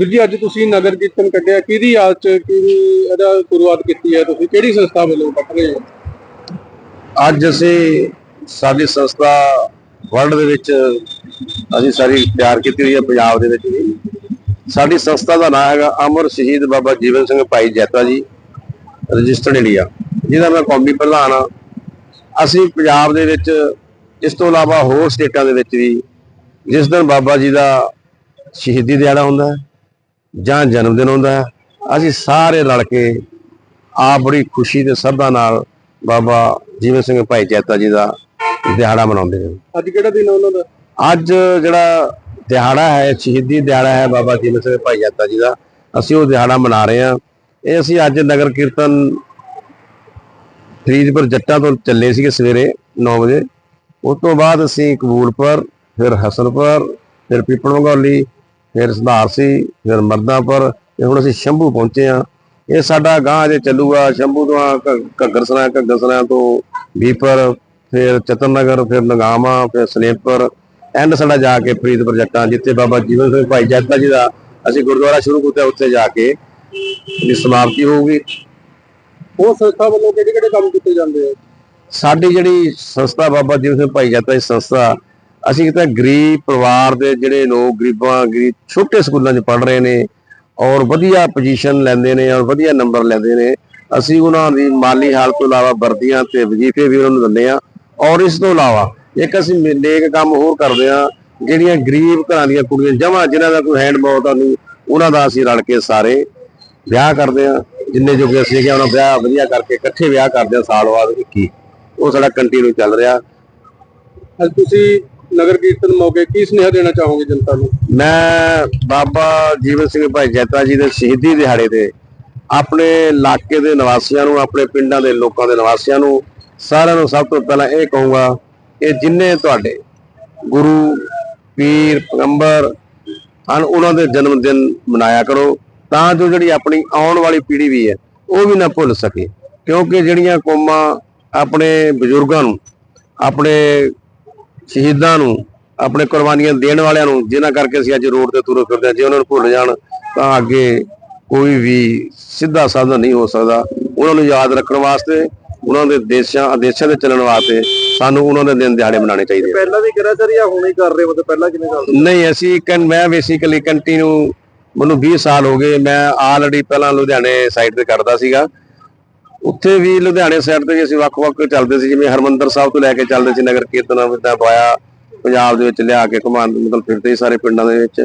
ਵੀਰ ਜੀ ਅੱਜ ਤੁਸੀਂ ਨਗਰ ਕੀਰਤਨ ਕੱਢਿਆ, ਕਿਹਦੀ ਯਾਦ ਚ, ਕਿਹਦੀ ਇਹਦਾ ਸ਼ੁਰੂਆਤ ਕੀਤੀ ਹੈ ਤੁਸੀਂ? ਕਿਹੜੀ ਸੰਸਥਾ ਵੱਲੋਂ ਕੱਢ ਰਹੇ ਹੋ? ਅੱਜ ਅਸੀਂ ਸਾਡੀ ਸੰਸਥਾ ਵਰਲਡ ਦੇ ਵਿੱਚ ਅਸੀਂ ਸਾਰੀ ਤਿਆਰ ਕੀਤੀ ਹੋਈ ਹੈ, ਪੰਜਾਬ ਦੇ ਵਿੱਚ ਵੀ। ਸਾਡੀ ਸੰਸਥਾ ਦਾ ਨਾਮ ਹੈਗਾ ਅਮਰ ਸ਼ਹੀਦ ਬਾਬਾ ਜੀਵਨ ਸਿੰਘ ਭਾਈ ਜੈਤਾ ਜੀ, ਰਜਿਸਟਰਡ ਇੰਡੀਆ। ਜਿਹਦਾ ਮੈਂ ਕੌਮੀ ਪ੍ਰਧਾਨ ਹਾਂ। ਅਸੀਂ ਪੰਜਾਬ ਦੇ ਵਿੱਚ, ਇਸ ਤੋਂ ਇਲਾਵਾ ਹੋਰ ਸਟੇਟਾਂ ਦੇ ਵਿੱਚ ਵੀ ਜਿਸ ਦਿਨ ਬਾਬਾ ਜੀ ਦਾ ਸ਼ਹੀਦੀ ਦਿਹਾੜਾ ਹੁੰਦਾ ਹੈ ਜਾਂ ਜਨਮ ਦਿਨ ਹੁੰਦਾ ਹੈ ਅਸੀਂ ਸਾਰੇ ਰਲ ਕੇ ਆਪ ਬੜੀ ਖੁਸ਼ੀ ਤੇ ਸ਼ਰਧਾ ਨਾਲ ਬਾਬਾ ਜੀਵਨ ਸਿੰਘ ਭਾਈ ਜੈਤਾ ਜੀ ਦਾ ਦਿਹਾੜਾ ਮਨਾਉਂਦੇ ਨੇ ਅੱਜ ਕਿਹੜਾ ਦਿਨ ਹੈ ਉਹਨਾਂ ਦਾ? ਅੱਜ ਜਿਹੜਾ ਦਿਹਾੜਾ ਹੈ ਸ਼ਹੀਦੀ ਦਿਹਾੜਾ ਹੈ ਬਾਬਾ ਜੀਵਨ ਸਿੰਘ ਭਾਈ ਜੈਤਾ ਜੀ ਦਾ ਅਸੀਂ ਉਹ ਦਿਹਾੜਾ ਮਨਾ ਰਹੇ ਹਾਂ। ਇਹ ਅਸੀਂ ਅੱਜ ਨਗਰ ਕੀਰਤਨ ਫਰੀਦਪੁਰ ਜੱਟਾਂ ਤੋਂ ਚੱਲੇ ਸੀਗੇ ਸਵੇਰੇ 9 ਵਜੇ। ਉਸ ਤੋਂ ਬਾਅਦ ਅਸੀਂ ਕਬੂਲਪੁਰ ਫਿਰ ਹਸਨਪੁਰ ਫਿਰ ਪੀਪਲ ਫਿਰ ਸੰਧਾਰਸੀ ਫਿਰ ਮਰਦਾਪੁਰ ਤੇ ਹੁਣ ਅਸੀਂ ਸ਼ੰਭੂ ਪਹੁੰਚੇ ਆ ਇਹ ਸਾਡਾ ਗਾਂ ਅਜੇ ਚੱਲੂਗਾ ਸ਼ੰਭੂ ਤੋਂ ਆ ਘ- ਘੱਗਰ ਸਰਾਂ ਘੱਗਰ ਸਰਾਂ ਤੋਂ ਬੀਪਰ ਫਿਰ ਚਤਨਨਗਰ ਫਿਰ ਨਗਾਮਾ ਫਿਰ ਸਲੇਮਪੁਰ ਐਂਡ ਸਾਡਾ ਜਾ ਕੇ ਫਰੀਦਪੁਰ ਜੱਟਾਂ ਜਿੱਥੇ ਬਾਬਾ ਜੀਵਨ ਸਿੰਘ ਭਾਈ ਜੈਤਾ ਜੀ ਦਾ ਅਸੀਂ ਗੁਰਦੁਆਰਾ ਸ਼ੁਰੂ ਕੀਤਾ ਉੱਥੇ ਜਾ ਕੇ ਇਹਦੀ ਸਮਾਪਤੀ ਹੋਊਗੀ। ਉਹ ਸੰਸਥਾ ਵੱਲੋਂ ਕਿਹੜੇ ਕਿਹੜੇ ਕੰਮ ਕੀਤੇ ਜਾਂਦੇ ਆ? ਸਾਡੀ ਜਿਹੜੀ ਸੰਸਥਾ ਬਾਬਾ ਜੀਵਨ ਸਿੰਘ ਭਾਈ ਜੱਤਾ ਦੀ ਸੰਸਥਾ ਅਸੀਂ ਕਿਤੇ ਗਰੀਬ ਪਰਿਵਾਰ ਦੇ ਜਿਹੜੇ ਲੋਕ ਗਰੀਬਾਂ, ਗਰੀਬ ਛੋਟੇ ਸਕੂਲਾਂ 'ਚ ਪੜ ਰਹੇ ਨੇ ਔਰ ਵਧੀਆ ਪੋਜੀਸ਼ਨ ਲੈਂਦੇ ਨੇ ਔਰ ਵਧੀਆ ਨੰਬਰ ਲੈਂਦੇ ਨੇ, ਅਸੀਂ ਉਹਨਾਂ ਦੀ ਮਾਲੀ ਹਾਲਤ ਤੋਂ ਇਲਾਵਾ ਵਰਦੀਆਂ ਤੇ ਵਜ਼ੀਫੇ ਵੀ ਉਹਨਾਂ ਨੂੰ ਦਿੰਦੇ ਆ ਔਰ ਇਸ ਤੋਂ ਇਲਾਵਾ ਇੱਕ ਅਸੀਂ ਨੇਕ ਕੰਮ ਹੋਰ ਕਰਦੇ ਆ ਜਿਹੜੀਆਂ ਗਰੀਬ ਘਰਾਂ ਦੀਆਂ ਕੁੜੀਆਂ, ਜਮਾ ਜਿਨ੍ਹਾਂ ਦਾ ਕੋਈ ਹੈਂਡ ਬਹੁਤ ਆ ਨਹੀਂ ਉਹਨਾਂ ਦਾ ਅਸੀਂ ਰਲ ਕੇ ਸਾਰੇ ਵਿਆਹ ਕਰਦੇ ਆ ਜਿੰਨੇ ਜੋਗੇ ਅਸੀਂ ਕਿ ਉਹਨਾਂ ਵਿਆਹ ਵਧੀਆ ਕਰਕੇ ਇਕੱਠੇ ਵਿਆਹ ਕਰਦੇ ਆ ਸਾਲ ਬਾਅਦ 21 ਉਹ ਸਾਡਾ ਕੰਟੀਨਿਊ ਚੱਲ ਰਿਹਾ। ਅੱਜ ਤੁਸੀਂ ਨਗਰ ਕੀਰਤਨ ਮੌਕੇ ਕੀ ਸੁਨੇਹਾ ਦੇਣਾ ਚਾਹੋਗੇ ਜਨਤਾ ਨੂੰ? ਮੈਂ ਬਾਬਾ ਜੀਵਨ ਸਿੰਘ ਭਾਈ ਜੈਤਾ ਜੀ ਦੇ ਸ਼ਹੀਦੀ ਦਿਹਾੜੇ ਤੇ ਆਪਣੇ ਇਲਾਕੇ ਦੇ ਨਿਵਾਸੀਆਂ ਨੂੰ, ਆਪਣੇ ਪਿੰਡਾਂ ਦੇ ਲੋਕਾਂ ਦੇ ਨਿਵਾਸੀਆਂ ਨੂੰ ਸਾਰਿਆਂ ਨੂੰ ਸਭ ਤੋਂ ਪਹਿਲਾਂ ਇਹ ਕਹੂੰਗਾ ਕਿ ਜਿੰਨੇ ਤੁਹਾਡੇ ਗੁਰੂ, ਪੀਰ, ਪੈਗੰਬਰ ਹਨ, ਉਹਨਾਂ ਦੇ ਜਨਮ ਦਿਨ ਮਨਾਇਆ ਕਰੋ। ਤਾਂ ਜੋ ਜਿਹੜੀ ਆਪਣੀ ਆਉਣ ਵਾਲੀ ਪੀੜ੍ਹੀ ਵੀ ਹੈ, ਉਹ ਵੀ ਨਾ ਭੁੱਲ ਸਕੇ। ਕਿਉਂਕਿ ਜਿਹੜੀਆਂ ਕੌਮਾਂ ਆਪਣੇ ਬਜ਼ੁਰਗਾਂ ਨੂੰ, ਆਪਣੇ ਸ਼ਹੀਦਾਂ ਨੂੰ ਆਪਣੇ ਕੁਰਬਾਨੀਆਂ ਦੇਣ ਵਾਲਿਆਂ ਨੂੰ ਜਿਨ੍ਹਾਂ ਕਰਕੇ ਅਸੀਂ ਅੱਜ ਰੋਡ ਤੇ ਤੁਰੇ ਫਿਰਦੇ ਹਾਂ ਜੇ ਉਹਨਾਂ ਨੂੰ ਭੁੱਲ ਜਾਣ ਤਾਂ ਅੱਗੇ ਕੋਈ ਵੀ ਸਿੱਧਾ ਸਾਧਨ ਨਹੀਂ ਹੋ ਸਕਦਾ। ਉਹਨਾਂ ਨੂੰ ਯਾਦ ਰੱਖਣ ਵਾਸਤੇ ਉਹਨਾਂ ਦੇ ਦੇਸ਼ਾਂ ਆਦੇਸ਼ਾਂ ਦੇ ਚੱਲਣ ਵਾਸਤੇ ਸਾਨੂੰ ਉਹਨਾਂ ਦੇ ਦਿਨ ਦਿਹਾੜੇ ਮਨਾਉਣੇ ਚਾਹੀਦੇ ਪਹਿਲਾਂ ਵੀ ਕਰਿਆ ਸਰ ਜਾਂ ਹੁਣੇ ਕਰ ਰਹੇ ਹੋ? ਤੇ ਪਹਿਲਾਂ ਕਿੰਨੇ ਸਾਲ ਨਹੀਂ ਅਸੀਂ ਕਨ ਮੈਂ ਬੇਸਿਕਲੀ ਕੰਟੀਨਿਊ ਮੈਨੂੰ 20 ਸਾਲ ਹੋ ਗਏ ਮੈਂ ਆਲਰੇਡੀ ਪਹਿਲਾਂ ਲੁਧਿਆਣੇ ਸਾਈਡ ਤੇ ਕਰਦਾ ਸੀਗਾ। ਉੱਥੇ ਵੀ ਲੁਧਿਆਣੇ ਸਾਈਡ ਤੇ ਵੀ ਅਸੀਂ ਵੱਖ-ਵੱਖ ਚੱਲਦੇ ਸੀ ਜਿਵੇਂ ਹਰਮੰਦਰ ਸਾਹਿਬ ਤੋਂ ਲੈ ਕੇ ਚੱਲਦੇ ਸੀ ਨਗਰ ਕੀਰਤਨ ਵਿਦਾ ਪਾਇਆ ਪੰਜਾਬ ਦੇ ਵਿੱਚ ਲਿਆ ਕੇ ਘੁਮਾਉਣ ਮਤਲਬ ਫਿਰਦੇ ਸੀ ਸਾਰੇ ਪਿੰਡਾਂ ਦੇ ਵਿੱਚ।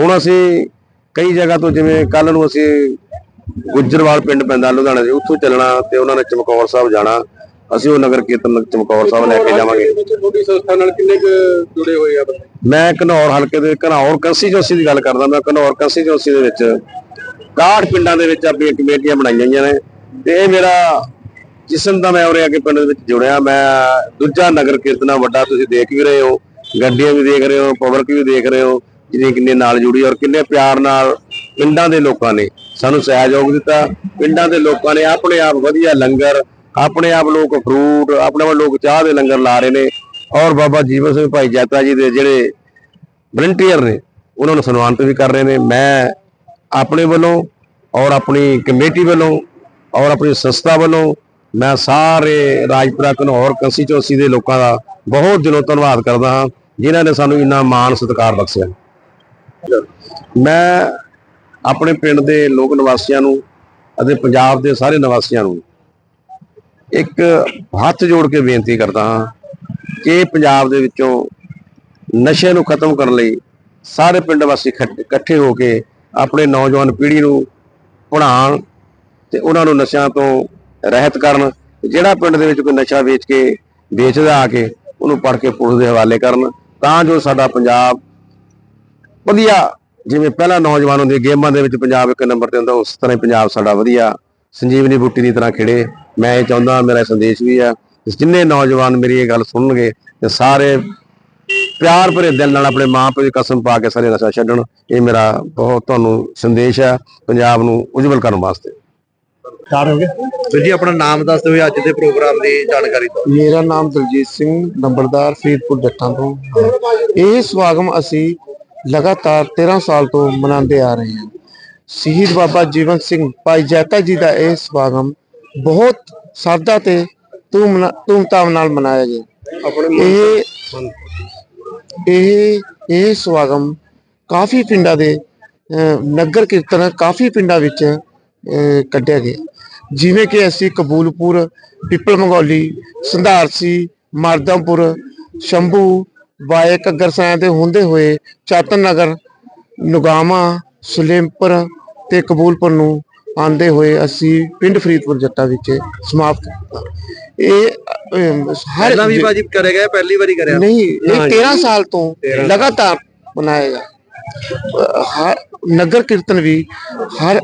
ਹੁਣ ਅਸੀਂ ਕਈ ਜਗ੍ਹਾ ਤੋਂ ਜਿਵੇਂ ਕੱਲ ਨੂੰ ਅਸੀਂ ਗੁੱਜਰਵਾਲ ਪਿੰਡ ਪੈਂਦਾ ਲੁਧਿਆਣੇ ਦੇ ਉੱਥੋਂ ਚੱਲਣਾ ਤੇ ਉਹਨਾਂ ਨੇ ਚਮਕੌਰ ਸਾਹਿਬ ਜਾਣਾ ਅਸੀਂ ਉਹ ਨਗਰ ਕੀਰਤਨ ਚਮਕੌਰ ਸਾਹਿਬ ਲੈ ਕੇ ਜਾਵਾਂਗੇ। ਵਿੱਚ ਤੁਹਾਡੀ ਸੰਸਥਾ ਨਾਲ ਕਿੰਨੇ ਕੁ ਜੁੜੇ ਹੋਏ ਆ ਬੰਦੇ? ਮੈਂ ਘਨੌਰ ਹਲਕੇ ਦੇ ਘਨੌਰ ਕੰਸਟੀਚੁਐਂਸੀ ਦੀ ਗੱਲ ਕਰਦਾ ਮੈਂ ਘਨੌਰ ਕੰਸਟੀਚੁਐਂਸੀ ਦੇ ਵਿੱਚ 61 ਪਿੰਡਾਂ ਦੇ ਵਿੱਚ ਆਪਣੀਆਂ ਕਮੇਟੀਆਂ ਬਣਾਈਆਂ ਹੋਈਆਂ ਨੇ। ਤੇ ਇਹ ਮੇਰਾ ਜਿਸਮ ਦਾ ਮੈਂ ਉਰੇ ਆ ਕੇ ਪਿੰਡ ਦੇ ਵਿੱਚ ਜੁੜਿਆ। ਮੈਂ ਦੂਜਾ ਨਗਰ ਕੀਰਤਨਾ ਵੱਡਾ ਤੁਸੀਂ ਦੇਖ ਵੀ ਰਹੇ ਹੋ। ਗੱਡੀਆਂ ਵੀ ਦੇਖ ਰਹੇ ਹੋ ਪਬਲਿਕ ਵੀ ਦੇਖ ਰਹੇ ਹੋ, ਜਿਹਨੇ ਕਿੰਨੇ ਨਾਲ ਜੁੜੀ ਔਰ ਕਿੰਨੇ ਪਿਆਰ ਨਾਲ ਪਿੰਡਾਂ ਦੇ ਲੋਕਾਂ ਨੇ ਸਾਨੂੰ ਸਹਿਯੋਗ ਦਿੱਤਾ। ਪਿੰਡਾਂ ਦੇ ਲੋਕਾਂ ਨੇ ਆਪਣੇ ਆਪ ਵਧੀਆ ਲੰਗਰ, ਆਪਣੇ ਆਪ ਲੋਕ ਫਰੂਟ ਆਪਣੇ ਆਪ ਲੋਕ ਚਾਹ ਦੇ ਲੰਗਰ ਲਾ ਰਹੇ ਨੇ। ਔਰ ਬਾਬਾ ਜੀਵਨ ਸਿੰਘ ਭਾਈ ਜੈਤਾ ਜੀ ਦੇ ਜਿਹੜੇ ਵਲੰਟੀਅਰ ਨੇ, ਉਹਨਾਂ ਨੂੰ ਸਨਮਾਨਿਤ ਵੀ ਕਰ ਰਹੇ ਨੇ। ਮੈਂ ਆਪਣੇ ਵੱਲੋਂ ਔਰ ਆਪਣੀ ਕਮੇਟੀ ਵੱਲੋਂ ਔਰ ਆਪਣੀ ਸੰਸਥਾ ਵੱਲੋਂ ਮੈਂ ਸਾਰੇ ਰਾਜਪੁਰਾ ਘਨੌਰ ਕੰਸਟੀਚੁਐਂਸੀ ਦੇ ਲੋਕਾਂ ਦਾ ਬਹੁਤ ਦਿਲੋਂ ਧੰਨਵਾਦ ਕਰਦਾ ਹਾਂ, ਜਿਨ੍ਹਾਂ ਨੇ ਸਾਨੂੰ ਇੰਨਾ ਮਾਣ ਸਤਿਕਾਰ ਬਖਸ਼ਿਆ। ਮੈਂ ਆਪਣੇ ਪਿੰਡ ਦੇ ਲੋਕ ਨਿਵਾਸੀਆਂ ਨੂੰ ਅਤੇ ਪੰਜਾਬ ਦੇ ਸਾਰੇ ਨਿਵਾਸੀਆਂ ਨੂੰ ਇੱਕ ਹੱਥ ਜੋੜ ਕੇ ਬੇਨਤੀ ਕਰਦਾ ਹਾਂ ਕਿ ਪੰਜਾਬ ਦੇ ਵਿੱਚੋਂ ਨਸ਼ੇ ਨੂੰ ਖਤਮ ਕਰਨ ਲਈ ਸਾਰੇ ਪਿੰਡ ਵਾਸੀ ਇਕੱਠ- ਇਕੱਠੇ ਹੋ ਕੇ ਆਪਣੇ ਨੌਜਵਾਨ ਪੀੜ੍ਹੀ ਨੂੰ ਪੜ੍ਹਾਉਣ ਤੇ ਉਹਨਾਂ ਨੂੰ ਨਸ਼ਿਆਂ ਤੋਂ ਰਹਿਤ ਕਰਨ ਜਿਹੜਾ ਪਿੰਡ ਦੇ ਵਿੱਚ ਕੋਈ ਨਸ਼ਾ ਵੇਚ ਕੇ ਵੇਚਦਾ ਆ ਕੇ ਉਹਨੂੰ ਪੜ ਕੇ ਪੁਲਿਸ ਦੇ ਹਵਾਲੇ ਕਰਨ, ਤਾਂ ਜੋ ਸਾਡਾ ਪੰਜਾਬ ਵਧੀਆ, ਜਿਵੇਂ ਪਹਿਲਾਂ ਨੌਜਵਾਨ ਹੁੰਦੇ ਗੇਮਾਂ ਦੇ ਵਿੱਚ ਪੰਜਾਬ ਇੱਕ ਨੰਬਰ ਤੇ ਹੁੰਦਾ, ਉਸ ਤਰ੍ਹਾਂ ਹੀ ਪੰਜਾਬ ਸਾਡਾ ਵਧੀਆ। ਸੰਜੀਵਨੀ ਬੂਟੀ ਦੀ ਤਰ੍ਹਾਂ ਖਿੜੇ। ਮੈਂ ਇਹ ਚਾਹੁੰਦਾ, ਮੇਰਾ ਸੰਦੇਸ਼ ਵੀ ਆ ਜਿੰਨੇ ਨੌਜਵਾਨ ਮੇਰੀ ਇਹ ਗੱਲ ਸੁਣਨਗੇ, ਤੇ ਸਾਰੇ ਪਿਆਰ ਭਰੇ ਦਿਲ ਨਾਲ ਆਪਣੇ ਮਾਂ ਪਿਓ ਦੀ ਕਸਮ ਪਾ ਕੇ ਸਾਰੇ ਨਸ਼ਾ ਛੱਡਣ, ਇਹ ਮੇਰਾ ਬਹੁਤ ਤੁਹਾਨੂੰ ਸੰਦੇਸ਼ ਹੈ। ਪੰਜਾਬ ਨੂੰ ਉਜਵਲ ਕਰਨ ਵਾਸਤੇ। ਚਾਰ ਹੋ ਗਏ? ਵੀਰ ਜੀ ਆਪਣਾ ਨਾਮ ਦੱਸ ਦਿਓ ਅੱਜ ਦੇ ਪ੍ਰੋਗਰਾਮ ਦੀ ਜਾਣਕਾਰੀ ਦਿਓ। ਮੇਰਾ ਨਾਮ ਦਲਜੀਤ ਸਿੰਘ ਨੰਬਰਦਾਰ ਫਰੀਦਪੁਰ ਜੱਟਾਂ ਤੋਂ। ਇਹ ਸਵਾਗਮ ਅਸੀਂ ਲਗਾਤਾਰ 13 ਸਾਲ ਤੋਂ ਮਨਾਉਂਦੇ ਆ ਰਹੇ ਹਨ ਸ਼ਹੀਦ ਬਾਬਾ ਜੀਵਨ ਸਿੰਘ ਭਾਈ ਜੈਤਾ ਜੀ ਦਾ ਇਹ ਸਮਾਗਮ ਬਹੁਤ ਸਾਦਾ ਤੇ ਧੂਮ ਧੂਮਧਾਮ ਨਾਲ ਮਨਾਇਆ ਗਿਆ। ਇਹ ਇਹ ਇਹ ਸਮਾਗਮ ਕਾਫੀ ਪਿੰਡਾਂ ਦੇ ਅਹ, ਨਗਰ ਕੀਰਤਨ ਕਾਫੀ ਪਿੰਡਾਂ ਵਿੱਚ ਕੱਢਿਆ ਗਿਆ। ਜਿਵੇਂ ਕਿ ਅਸੀਂ ਕਬੂਲਪੁਰ ਪਿੱਪਲ ਮੰਗੌਲੀ ਸੰਧਾਰਸੀ ਮਰਦਮਪੁਰ ਸ਼ੰਭੂ ਵਾਏ ਘੱਗਰਸਾਂ ਦੇ ਹੁੰਦੇ ਹੋਏ ਚਾਤਨ ਨਗਰ ਨੁਗਾਮਾ ਸੁਲੇਮਪੁਰ ਤੇ ਕਬੂਲਪੁਰ ਨੂੰ ਆਂਦੇ ਹੋਏ ਅਸੀਂ ਪਿੰਡ ਫਰੀਦਪੁਰ ਜੱਟਾ ਵਿੱਚ ਸਮਾਪਤ ਕੀਤਾ। ਇਹ ਹਰ ਪਹਿਲਾਂ ਵੀ ਭਾਜੀ ਕਰਿਆ ਗਿਆ ਪਹਿਲੀ ਵਾਰੀ ਕਰਿਆ। ਨਹੀਂ ਇਹ 13 ਸਾਲ ਤੋਂ ਲਗਾਤਾਰ ਮਨਾਇਆ ਜਾ ਹਰ ਨਗਰ ਕੀਰਤਨ ਵੀ ਹਰ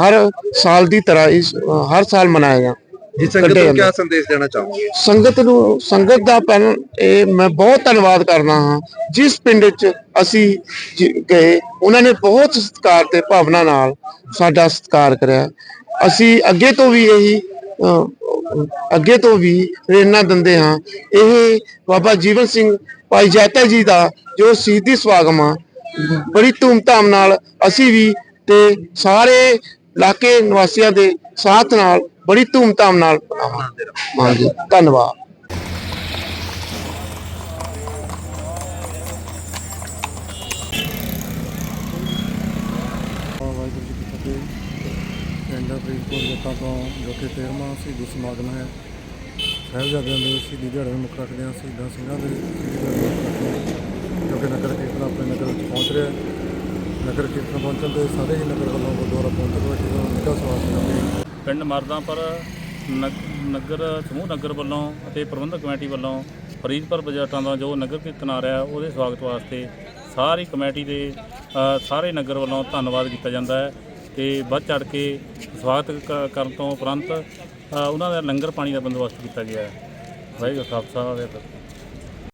ਹਰ ਸਾਲ ਦੀ ਤਰ੍ਹਾਂ ਇਸ ਹਰ ਸਾਲ ਮਨਾਇਆ ਜਾ ਜੀ ਸੰਗਤ ਨੂੰ ਜਾਂਦਾ। ਕੀ ਸੰਦੇਸ਼ ਦੇਣਾ ਚਾਹੋਗੇ? ਸੰਗਤ ਨੂੰ ਸੰਗਤ ਦਾ ਪਹਿਲਾਂ ਇਹ ਮੈਂ ਬਹੁਤ ਧੰਨਵਾਦ ਕਰਦਾ ਹਾਂ। ਜਿਸ ਪਿੰਡ 'ਚ ਅਸੀਂ ਗਏ ਉਹਨਾਂ ਨੇ ਬਹੁਤ ਸਤਿਕਾਰ ਤੇ ਭਾਵਨਾ ਨਾਲ ਸਾਡਾ ਸਤਿਕਾਰ ਕਰਿਆ। ਅਸੀਂ ਅੱਗੇ ਤੋਂ ਵੀ ਇਹੀ ਅੱਗੇ ਤੋਂ ਵੀ ਪ੍ਰੇਰਨਾ ਦਿੰਦੇ ਹਾਂ। ਇਹ ਬਾਬਾ ਜੀਵਨ ਸਿੰਘ ਭਾਈ ਜੈਤਾ ਜੀ ਦਾ ਜੋ ਸ਼ਹੀਦੀ ਸਵਾਗਮ ਆ ਬੜੀ ਧੂਮਧਾਮ ਨਾਲ ਅਸੀਂ ਵੀ ਤੇ ਸਾਰੇ ਇਲਾਕੇ ਨਿਵਾਸੀਆਂ ਦੇ ਸਾਥ ਨਾਲ ਬੜੀ ਧੂਮਧਾਮ ਨਾਲ ਮਨਾਵਾਂਗੇ ਹਾਂਜੀ, ਧੰਨਵਾਦ। ਵਾਹਿਗੁਰੂ ਜੀ ਕੀ ਫਤਿਹ। ਪਿੰਡ ਫਰੀਦਕੋਟ ਜੱਟਾਂ ਤੋਂ ਜੋ ਕਿ 13ਵਾਂ ਸ਼ਹੀਦੀ ਸਮਾਗਮ ਹੈ, ਸਾਹਿਬਜ਼ਾਦਿਆਂ ਦੇ ਸ਼ਹੀਦੀ ਦਿਹਾੜੇ ਨੂੰ ਮੁੱਖ ਰੱਖਦੇ ਹਾਂ, ਸ਼ਹੀਦਾਂ ਸਿੰਘਾਂ ਦੇ ਸ਼ਹੀਦੀ ਦਿਹਾੜੇ ਨੂੰ ਮੁੱਖ ਰੱਖਦੇ ਹਾਂ। ਜੋ ਨਗਰ ਕੀਰਤਨ ਆਪਣੇ ਨਗਰ ਵਿੱਚ ਪਹੁੰਚ ਰਿਹਾ ਨਗਰ ਕੀਰਤਨ ਪਹੁੰਚਣ ਤੇ ਸਾਰੇ ਹੀ ਨਗਰ ਵੱਲੋਂ ਗੁਰਦੁਆਰਾ ਪਹੁੰਚਣ ਵਿੱਚ ਦਾ ਨਿੱਘਾ ਸਵਾਗਤ ਕਰਾਂਗੇ ਪਿੰਡ ਮਰਦਾਂਪੁਰ ਨਗ- ਨਗਰ, ਸਮੂਹ ਨਗਰ ਵੱਲੋਂ ਅਤੇ ਪ੍ਰਬੰਧਕ ਕਮੇਟੀ ਵੱਲੋਂ ਫਰੀਦਪੁਰ ਬਜਟਾਂ ਦਾ ਜੋ ਨਗਰ ਕੀਰਤਨ ਆ ਰਿਹਾ, ਉਹਦੇ ਸਵਾਗਤ ਵਾਸਤੇ ਸਾਰੀ ਕਮੇਟੀ ਦੇ ਸਾਰੇ ਨਗਰ ਵੱਲੋਂ ਧੰਨਵਾਦ ਕੀਤਾ ਜਾਂਦਾ ਹੈ ਤੇ ਵੱਧ ਚੜ ਕੇ ਸਵਾਗਤ ਕ- ਕਰਨ ਤੋਂ ਉਪਰੰਤ ਉਹਨਾਂ ਦਾ ਲੰਗਰ ਪਾਣੀ ਦਾ ਬੰਦੋਬਸਤ ਕੀਤਾ ਗਿਆ ਹੈ। ਵਾਹਿਗੁਰੂ ਖਾਲਸਾ, ਵਾਹਿਗੁਰੂ